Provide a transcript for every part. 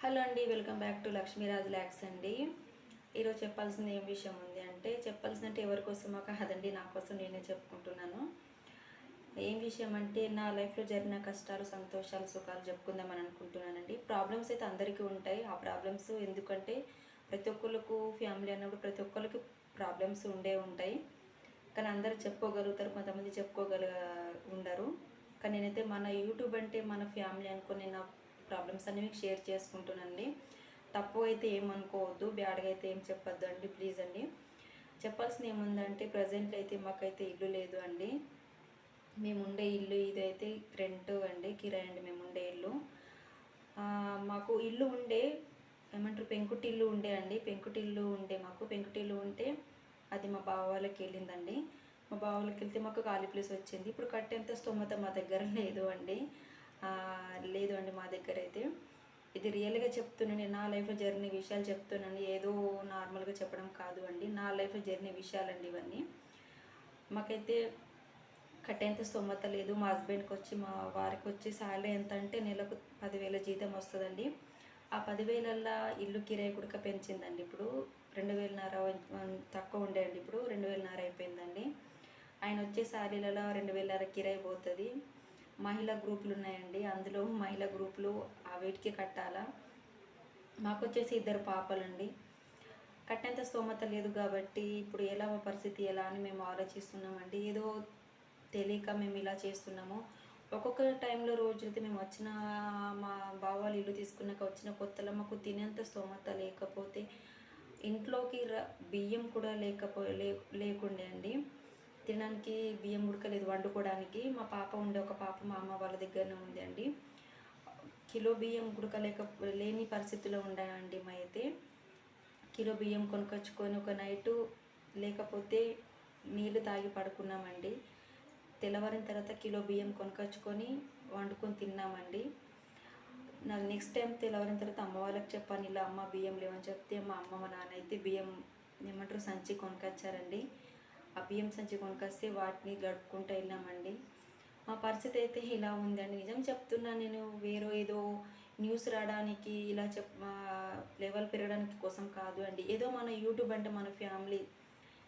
Hello అండి welcome back to Lakshmiraj ల్యాక్స్ అండి. ఈరోజు చెప్పాల్సింది ఏం విషయం ఉంది అంటే చెప్పాల్సినట్టు అంటే ఎవరి కోసమో కాదండి నా కోసం నేనే చెప్పుకుంటున్నాను. ఏం విషయం అంటే నా లైఫ్లో జరిగిన కష్టాలు సంతోషాలు సుఖాలు చెప్పుకుందామని అనుకుంటున్నానండి. ప్రాబ్లమ్స్ అయితే అందరికీ ఉంటాయి. ఆ ప్రాబ్లమ్స్ ఎందుకంటే ప్రతి ఒక్కరికి ఫ్యామిలీ అన్నప్పుడు ప్రతి ఒక్కరికి ప్రాబ్లమ్స్ ఉండే ఉంటాయి. కానీ అందరూ చెప్పుకోగలుగుతారు కొంతమంది చెప్పుకోగల ఉండరు. కానీ నేనైతే మన యూట్యూబ్ అంటే మన ఫ్యామిలీ అనుకుని నా ప్రాబ్లమ్స్ అన్ని మీకు షేర్ చేసుకుంటానండి తప్పు అయితే ఏమనుకోవద్దు బ్యాడ్గా అయితే ఏం చెప్పొద్దు అండి ప్లీజ్ అండి. చెప్పాల్సింది ఏముందంటే ప్రజెంట్ అయితే మాకైతే ఇల్లు లేదు అండి. మేము ఉండే ఇల్లు ఇదైతే రెంట్ అండి కిరాయి అండి మేము ఉండే ఇల్లు మాకు ఇల్లు ఉండే ఏమంటారు పెంకుటిల్లు ఉండే అండి. పెంకుటిల్లు ఉండే మాకు. పెంకుటిల్లు ఉంటే అది మా బావ వాళ్ళకి వెళ్ళిందండి. మా బావ వాళ్ళకి వెళ్తే మాకు ఖాళీ ప్లేస్ వచ్చింది. ఇప్పుడు కట్టేంత స్తోమత మా దగ్గర లేదు అండి. లేదు అండి మా దగ్గర అయితే. ఇది రియల్గా చెప్తున్నాను నా లైఫ్లో జర్నీ విషయాలు చెప్తున్నాను. ఏదో నార్మల్గా చెప్పడం కాదు అండి. నా లైఫ్లో విషయాలు విషయాలండి ఇవన్నీ. మాకైతే కట్టేంత స్తోమత లేదు. మా హస్బెండ్కి వచ్చి మా వారికి వచ్చి శాలరీ ఎంత అంటే నెలకు పదివేల జీతం వస్తుందండి. ఆ పదివేలల్లా ఇల్లు కిరాయి కుడక పెంచిందండి ఇప్పుడు. రెండు వేలన్నర తక్కువ ఉండేయండి ఇప్పుడు. రెండు వేలన్నర అయిపోయిందండి. ఆయన వచ్చే శాలరీలలో రెండు వేలన్నర కిరాయి పోతుంది. మహిళా గ్రూపులు ఉన్నాయండి. అందులో మహిళా గ్రూపులు ఆ వీటికి కట్టాలా? మాకు వచ్చేసి ఇద్దరు పాపలండి. కట్టేంత స్తోమత లేదు కాబట్టి ఇప్పుడు ఎలా మా పరిస్థితి ఎలా అని మేము ఆలోచిస్తున్నామండి. ఏదో తెలియక మేము ఇలా చేస్తున్నాము. ఒక్కొక్క టైంలో రోజులైతే మేము వచ్చిన మా బావాలు ఇల్లు తీసుకున్నాక వచ్చిన కొత్తలో మాకు తినేంత స్తోమత లేకపోతే ఇంట్లోకి ర బియ్యం కూడా లేకపో లే లేకుండే అండి. తినడానికి బియ్యం ఉడకలేదు వండుకోవడానికి. మా పాప ఉండే ఒక పాప మా అమ్మ వాళ్ళ దగ్గరనే ఉంది అండి కిలో బియ్యం ఉడకలేక లేని పరిస్థితిలో ఉండాలండి మా అయితే. కిలో బియ్యం కొనుకొచ్చుకొని ఒక నైటు లేకపోతే నీళ్ళు తాగి పడుకున్నామండి. తెల్లవారిన తర్వాత కిలో బియ్యం కొనుకొచ్చుకొని వండుకొని తిన్నామండి. నాకు నెక్స్ట్ టైం తెల్లవారిన తర్వాత అమ్మ వాళ్ళకి చెప్పాను ఇలా అమ్మ బియ్యం లేవని చెప్తే మా అమ్మ మా నాన్న అయితే బియ్యం ఏమంటారు సంచి కొనుకొచ్చారండి. ఆ బియ్యం సంచి కొనుకొస్తే వాటిని గడుపుకుంటూ వెళ్ళామండి. మా పరిస్థితి అయితే ఇలా ఉందండి. నిజం చెప్తున్నా నేను వేరే ఏదో న్యూస్ రావడానికి ఇలా చెప్ లెవెల్ పెరగడానికి కోసం కాదు అండి. ఏదో మన యూట్యూబ్ అంటే మన ఫ్యామిలీ.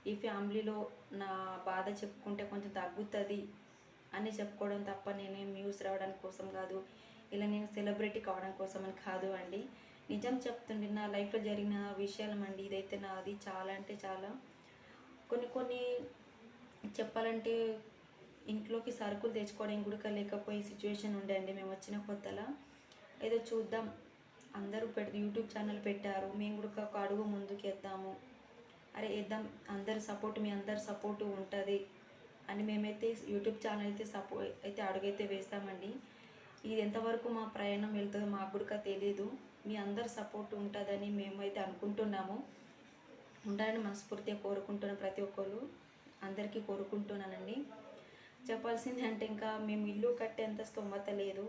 ఈ ఫ్యామిలీలో నా బాధ చెప్పుకుంటే కొంచెం తగ్గుతుంది అని చెప్పుకోవడం తప్ప నేనేం న్యూస్ రావడానికి కోసం కాదు. ఇలా నేను సెలబ్రిటీ కావడం కోసం అని కాదు అండి. నిజం చెప్తుండే నా లైఫ్లో జరిగిన విషయాలు అండి ఇదైతే నాది చాలా అంటే చాలా. కొన్ని కొన్ని చెప్పాలంటే ఇంట్లోకి సరుకులు తెచ్చుకోవడానికి కూడా లేకపోయే సిచ్యువేషన్ ఉండే అండి. మేము వచ్చిన కొత్తలా ఏదో చూద్దాం. అందరూ పెట్ యూట్యూబ్ ఛానల్ పెట్టారు. మేము కూడా ఒక అడుగు ముందుకు వేద్దాము అరే వేద్దాం అందరి సపోర్ట్ మీ అందరి సపోర్టు ఉంటుంది అని మేమైతే యూట్యూబ్ ఛానల్ అయితే సపో అయితే అడుగైతే వేస్తామండి. ఇది ఎంతవరకు మా ప్రయాణం వెళ్తుందో మాకు కూడా తెలియదు. మీ అందరి సపోర్ట్ ఉంటుందని మేమైతే అనుకుంటున్నాము. ఉండాలని మనస్ఫూర్తిగా కోరుకుంటున్న ప్రతి ఒక్కరు అందరికీ కోరుకుంటున్నానండి. చెప్పాల్సింది అంటే ఇంకా మేము ఇల్లు కట్టేంత స్తోమత లేదు.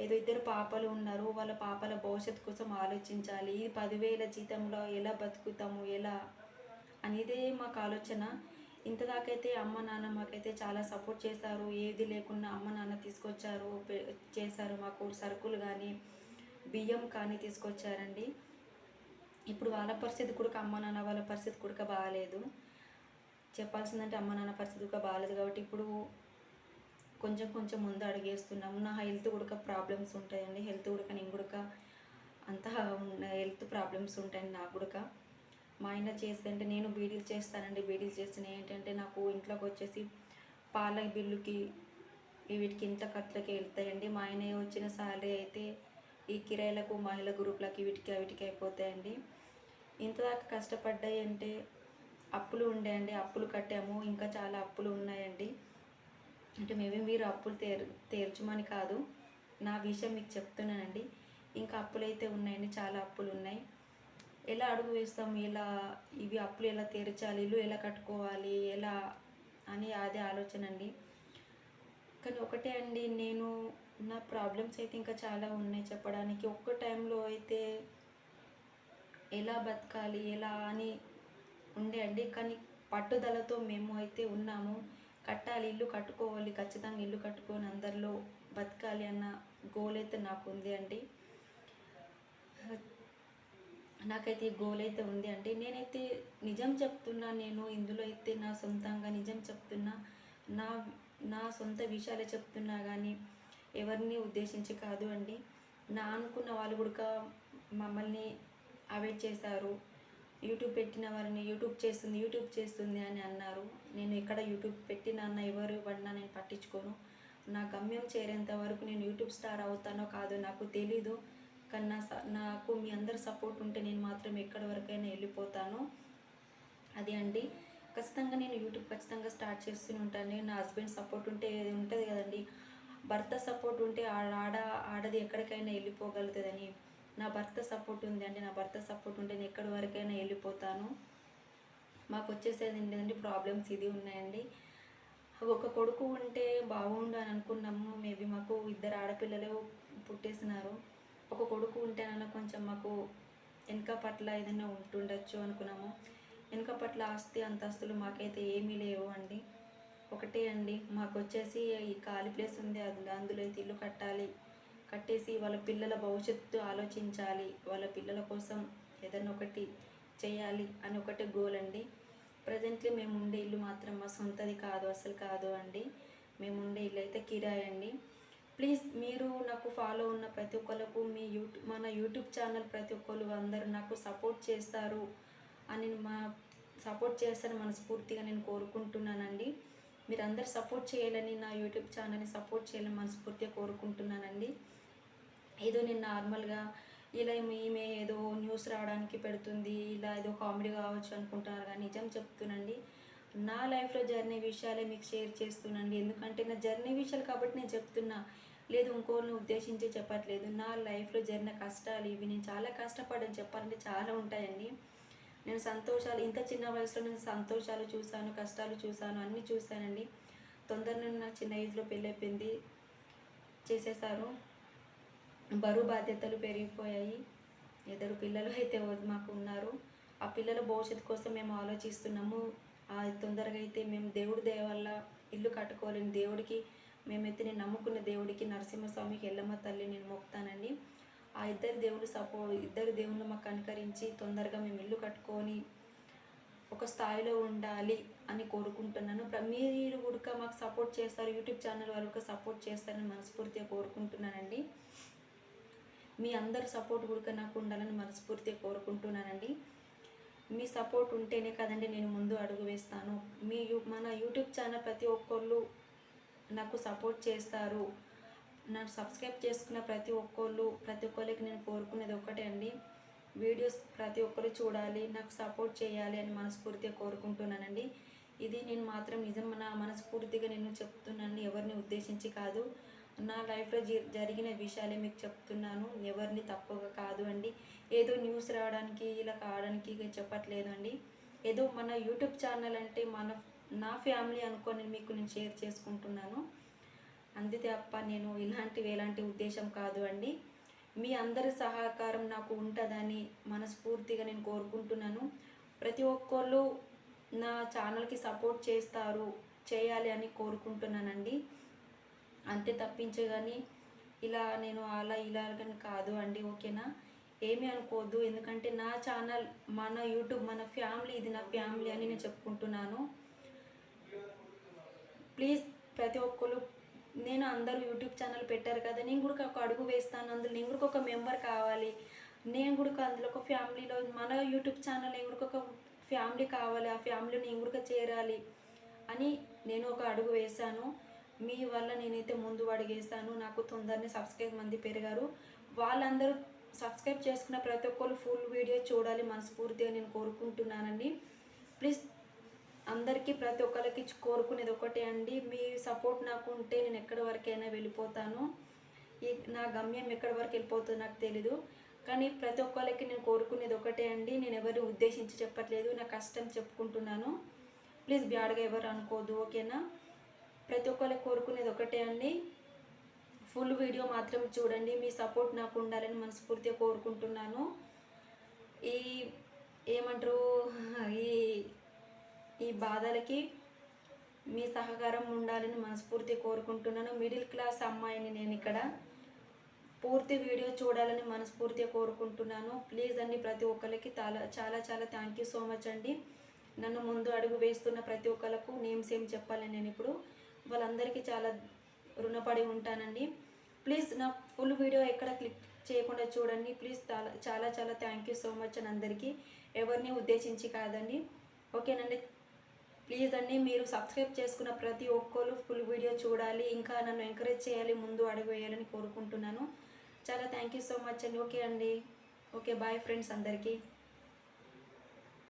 ఏదో ఇద్దరు పాపలు ఉన్నారు వాళ్ళ పాపల భవిష్యత్తు కోసం ఆలోచించాలి. ఈ పదివేల జీతంలో ఎలా బతుకుతాము ఎలా అనేదే మాకు ఆలోచన. ఇంతదాకైతే అమ్మ నాన్న మాకైతే చాలా సపోర్ట్ చేశారు. ఏది లేకుండా అమ్మ నాన్న తీసుకొచ్చారు చేశారు మాకు సరుకులు కానీ బియ్యం కానీ తీసుకొచ్చారండి. ఇప్పుడు వాళ్ళ పరిస్థితి కూడా అమ్మ నాన్న వాళ్ళ పరిస్థితి కూడా బాగాలేదు. చెప్పాల్సిందంటే అమ్మ నాన్న పరిస్థితి కూడా బాగాలేదు కాబట్టి ఇప్పుడు కొంచెం కొంచెం ముందు అడిగేస్తున్నాము. నా హెల్త్ కూడా ప్రాబ్లమ్స్ ఉంటాయండి. హెల్త్ కూడా నేను కూడా అంత హెల్త్ ప్రాబ్లమ్స్ ఉంటాయండి నాకు కూడా మా ఆయన చేస్తుంటే నేను బీడీలు చేస్తానండి. బీడీలు చేసిన ఏంటంటే నాకు ఇంట్లోకి వచ్చేసి పాల బిల్లుకి వీటికి ఇంత ఖర్చులకి వెళ్తాయండి. మా ఆయన వచ్చిన సాలరీ అయితే ఈ కిరాయిలకు మహిళ గ్రూపులకి వీటికి వీటికి అయిపోతాయండి. ఇంతదాకా కష్టపడ్డాయి అంటే అప్పులు ఉండేయండి అప్పులు కట్టాము. ఇంకా చాలా అప్పులు ఉన్నాయండి. అంటే మేబీ మీరు అప్పులు తీర్ తీర్చమని కాదు. నా విషయం మీకు చెప్తున్నానండి. ఇంకా అప్పులు అయితే ఉన్నాయండి చాలా అప్పులు ఉన్నాయి. ఎలా అడుగు వేస్తాం? ఎలా ఇవి అప్పులు ఎలా తీర్చాలి? ఇల్లు ఎలా కట్టుకోవాలి? ఎలా అని అదే ఆలోచన అండి. కానీ ఒకటే అండి నేను నా ప్రాబ్లమ్స్ అయితే ఇంకా చాలా ఉన్నాయి చెప్పడానికి. ఒక్క టైంలో అయితే ఎలా బతకాలి ఎలా అని ఉండే అండి. కానీ పట్టుదలతో మేము అయితే ఉన్నాము. కట్టాలి ఇల్లు కట్టుకోవాలి ఖచ్చితంగా ఇల్లు కట్టుకొని అందరిలో బతకాలి అన్న గోల్ అయితే నాకు ఉంది అండి. నాకైతే ఈ గోల్ అయితే ఉంది అండి. నేనైతే నిజం చెప్తున్నా నేను ఇందులో అయితే నా సొంతంగా నిజం చెప్తున్నా. నా నా సొంత విషయాలే చెప్తున్నా కానీ ఎవరిని ఉద్దేశించి కాదు అండి. నా అనుకున్న వాళ్ళు కూడా మమ్మల్ని అవాయిడ్ చేశారు. యూట్యూబ్ పెట్టిన వారిని యూట్యూబ్ చేస్తుంది యూట్యూబ్ చేస్తుంది అని అన్నారు. నేను ఎక్కడ యూట్యూబ్ పెట్టిన ఎవరు పడినా నేను పట్టించుకోను. నా గమ్యం చేరేంత వరకు నేను యూట్యూబ్ స్టార్ అవుతానో కాదో నాకు తెలీదు. కానీ నా స- నాకు మీ అందరి సపోర్ట్ ఉంటే నేను మాత్రం ఎక్కడి వరకైనా వెళ్ళిపోతాను. అది అండి. ఖచ్చితంగా నేను యూట్యూబ్ ఖచ్చితంగా స్టార్ట్ చేస్తూనే ఉంటాను. నా హస్బెండ్ సపోర్ట్ ఉంటే ఏది ఉంటుంది కదండి. భర్త సపోర్ట్ ఉంటే ఆ- ఆడ ఆడది ఎక్కడికైనా వెళ్ళిపోగలుగుతుందని. నా భర్త సపోర్ట్ ఉంది అండి నా భర్త సపోర్ట్ ఉంటే నేను ఎక్కడి వరకైనా వెళ్ళిపోతాను. మాకు వచ్చేసేది ఏంటంటే ప్రాబ్లమ్స్ ఇది ఉన్నాయండి. ఒక కొడుకు ఉంటే బాగుండు అని అనుకున్నాము. మేబీ మాకు ఇద్దరు ఆడపిల్లలు పుట్టేసినారు. ఒక కొడుకు ఉంటేనన్నా కొంచెం మాకు వెనక పట్ల ఏదైనా ఉంటుండొచ్చు అనుకున్నాము. వెనక పట్ల ఆస్తి అంతస్తులు మాకైతే ఏమీ లేవు అండి. ఒకటే అండి మాకు వచ్చేసి ఈ ఖాళీ ప్లేస్ ఉంది అది అందులో అయితే ఇల్లు కట్టాలి. కట్టేసి వాళ్ళ పిల్లల భవిష్యత్తు ఆలోచించాలి. వాళ్ళ పిల్లల కోసం ఏదైనా ఒకటి చేయాలి అని ఒకటే గోల్ అండి. ప్రజెంట్లీ మేము ఉండే ఇల్లు మాత్రం మా సొంతది కాదు అసలు కాదు అండి. మేము ఉండే ఇల్లు అయితే కిరాయి అండి. ప్లీజ్ మీరు నాకు ఫాలో ఉన్న ప్రతి ఒక్కరికి మీ యూట్యూబ్ మన యూట్యూబ్ ఛానల్ ప్రతి ఒక్కరు అందరూ నాకు సపోర్ట్ చేస్తారు అని మా సపోర్ట్ చేస్తారని మనస్ఫూర్తిగా నేను కోరుకుంటున్నానండి. మీరు అందరు సపోర్ట్ చేయాలని నా యూట్యూబ్ ఛానల్ని సపోర్ట్ చేయాలని మనస్ఫూర్తిగా కోరుకుంటున్నానండి. ఏదో నేను నార్మల్గా ఇలా ఈమె ఏదో న్యూస్ రావడానికి పెడుతుంది ఇలా ఏదో కామెడీ కావచ్చు అనుకుంటున్నారు కానీ నిజం చెప్తున్నానండి. నా లైఫ్లో జర్నీ విషయాలే మీకు షేర్ చేస్తున్నానండి. ఎందుకంటే నా జర్నీ విషయాలు కాబట్టి నేను చెప్తున్నా. లేదు ఇంకోరిని ఉద్దేశించి చెప్పట్లేదు. నా లైఫ్లో జరిగిన కష్టాలు ఇవి. నేను చాలా కష్టపడని చెప్పాలంటే చాలా ఉంటాయండి. నేను సంతోషాలు ఇంత చిన్న వయసులో నేను సంతోషాలు చూశాను కష్టాలు చూశాను అన్నీ చూశానండి. తొందరగా నా చిన్న ఏజ్లో పెళ్ళి అయిపోయింది చేసేసారు బరువు బాధ్యతలు పెరిగిపోయాయి. ఇద్దరు పిల్లలు అయితే మాకు ఉన్నారు. ఆ పిల్లల భవిష్యత్తు కోసం మేము ఆలోచిస్తున్నాము. తొందరగా అయితే మేము దేవుడి దయ వల్ల ఇల్లు కట్టుకోలేని దేవుడికి మేమైతే నేను నమ్ముకున్న దేవుడికి నరసింహస్వామికి ఎల్లమ్మ తల్లి నేను మొక్కుతానండి. ఆ ఇద్దరు దేవుళ్ళు సపో ఇద్దరు దేవుళ్ళు మాకు అనుకరించి తొందరగా మేము ఇల్లు కట్టుకొని ఒక స్థాయిలో ఉండాలి అని కోరుకుంటున్నాను. మీరు కూడా మాకు సపోర్ట్ చేస్తారు యూట్యూబ్ ఛానల్ వరకు సపోర్ట్ చేస్తారని మనస్ఫూర్తిగా కోరుకుంటున్నానండి. మీ అందరి సపోర్ట్ కూడా నాకు ఉండాలని మనస్ఫూర్తిగా కోరుకుంటున్నానండి. మీ సపోర్ట్ ఉంటేనే కదండి నేను ముందు అడుగు వేస్తాను. మీ యూ మన యూట్యూబ్ ఛానల్ ప్రతి ఒక్కళ్ళు నాకు సపోర్ట్ చేస్తారు. నన్ను సబ్స్క్రైబ్ చేసుకున్న ప్రతి ఒక్కళ్ళు ప్రతి ఒక్కరికి నేను కోరుకునేది ఒకటే అండి. వీడియోస్ ప్రతి ఒక్కరు చూడాలి నాకు సపోర్ట్ చేయాలి అని మనస్ఫూర్తిగా కోరుకుంటున్నానండి. ఇది నేను మాత్రం నిజం నా మనస్ఫూర్తిగా నేను చెప్తున్నాను ఎవరిని ఉద్దేశించి కాదు. నా లైఫ్లో జరిగిన విషయాలే మీకు చెప్తున్నాను. ఎవరిని తప్పుగా కాదు అండి. ఏదో న్యూస్ రావడానికి ఇలా కావడానికి ఇక చెప్పట్లేదు అండి. ఏదో మన యూట్యూబ్ ఛానల్ అంటే మన నా ఫ్యామిలీ అనుకొని మీకు నేను షేర్ చేసుకుంటున్నాను. అంతే తప్ప నేను ఇలాంటివి ఎలాంటి ఉద్దేశం కాదు అండి. మీ అందరి సహకారం నాకు ఉంటుందని మనస్ఫూర్తిగా నేను కోరుకుంటున్నాను. ప్రతి ఒక్కళ్ళు నా ఛానల్కి సపోర్ట్ చేస్తారు చేయాలి అని కోరుకుంటున్నానండి. అంతే తప్పించే కానీ ఇలా నేను అలా ఇలా కానీ కాదు అండి ఓకేనా? ఏమీ అనుకోవద్దు ఎందుకంటే నా ఛానల్ మన యూట్యూబ్ మన ఫ్యామిలీ ఇది నా ఫ్యామిలీ అని నేను చెప్పుకుంటున్నాను. ప్లీజ్ ప్రతి ఒక్కరు నేను అందరూ యూట్యూబ్ ఛానల్ పెట్టారు కదా నేను కూడా ఒక అడుగు వేస్తాను అందులో నేను కూడా ఒక మెంబర్ కావాలి. నేను కూడా అందులో ఒక ఫ్యామిలీలో మన యూట్యూబ్ ఛానల్ నేను కూడా ఒక ఫ్యామిలీ కావాలి ఆ ఫ్యామిలీ నేను కూడా చేరాలి అని నేను ఒక అడుగు వేశాను. మీ వల్ల నేనైతే ముందు అడిగేస్తాను నాకు తొందరనే సబ్స్క్రైబ్ మంది పెరిగారు. వాళ్ళందరూ సబ్స్క్రైబ్ చేసుకున్న ప్రతి ఒక్కరు ఫుల్ వీడియో చూడాలి మనస్ఫూర్తిగా నేను కోరుకుంటున్నానండి. ప్లీజ్ అందరికీ ప్రతి ఒక్కరికి కోరుకునేది ఒకటే అండి. మీ సపోర్ట్ నాకు ఉంటే నేను ఎక్కడి వరకైనా వెళ్ళిపోతాను. ఈ నా గమ్యం ఎక్కడి వరకు వెళ్ళిపోతుందో నాకు తెలీదు. కానీ ప్రతి ఒక్కరికి నేను కోరుకునేది ఒకటే అండి. నేను ఎవరిని ఉద్దేశించి చెప్పట్లేదు నా కష్టం చెప్పుకుంటున్నాను. ప్లీజ్ బ్యాడ్గా ఎవరు అనుకోదు ఓకేనా? ప్రతి ఒక్కరికి కోరుకునేది ఒకటే అండి. ఫుల్ వీడియో మాత్రం చూడండి. మీ సపోర్ట్ నాకు ఉండాలని మనస్ఫూర్తిగా కోరుకుంటున్నాను. ఈ ఏమంటారు? ఈ ఈ బాధలకి మీ సహకారం ఉండాలని మనస్ఫూర్తి కోరుకుంటున్నాను. మిడిల్ క్లాస్ అమ్మాయిని నేను ఇక్కడ పూర్తి వీడియో చూడాలని మనస్ఫూర్తిగా కోరుకుంటున్నాను. ప్లీజ్ అండి ప్రతి ఒక్కరికి చాలా చాలా చాలా థ్యాంక్ యూ సో మచ్ అండి. నన్ను ముందు అడుగు వేస్తున్న ప్రతి ఒక్కరికి నేమ్స్ ఏం చెప్పాలి నేను ఇప్పుడు వాళ్ళందరికీ చాలా రుణపడి ఉంటానండి. ప్లీజ్ నా ఫుల్ వీడియో ఎక్కడ క్లిక్ చేయకుండా చూడండి. ప్లీజ్ చాలా చాలా చాలా థ్యాంక్ యూ సో మచ్ అని అందరికీ ఎవరిని ఉద్దేశించి కాదండి. ఓకేనండి ప్లీజ్ అండి మీరు సబ్స్క్రైబ్ చేసుకున్న ప్రతి ఒక్కరు ఫుల్ వీడియో చూడాలి ఇంకా నన్ను ఎంకరేజ్ చేయాలి ముందు అడుగు వేయాలని కోరుకుంటున్నాను. చాలా థ్యాంక్ యూ సో మచ్ అండి. ఓకే అండి. ఓకే బాయ్ ఫ్రెండ్స్ అందరికీ.